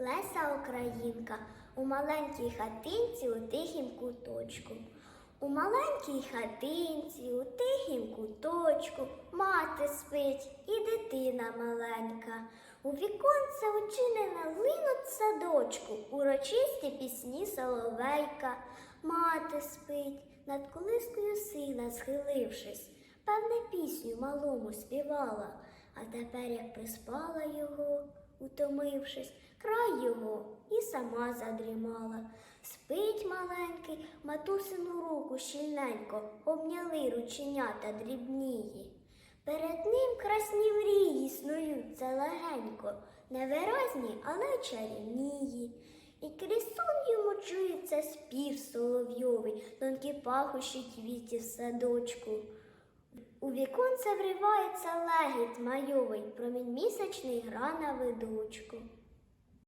Леса Українка у маленькій хатинці у тихім куточку. У маленькій хатинці, у тихім куточку, мати спить і дитина маленька. У віконце учинена линуть садочку, урочисті пісні соловейка. Мати спить, над колискою сина схилившись, певне пісню малому співала, а тепер, як приспала його, утомившись, край його і сама задрімала. Спить маленький, матусину руку щільненько, обняли рученята дрібнії. Перед ним красні мрії снуються легенько, невиразні, але чарівнії. І крізь сон йому чується спів соловйовий, тонкі пахощі квітів в садочку. У віконце вривається легіт майовий, промінь місячний гра на видочку.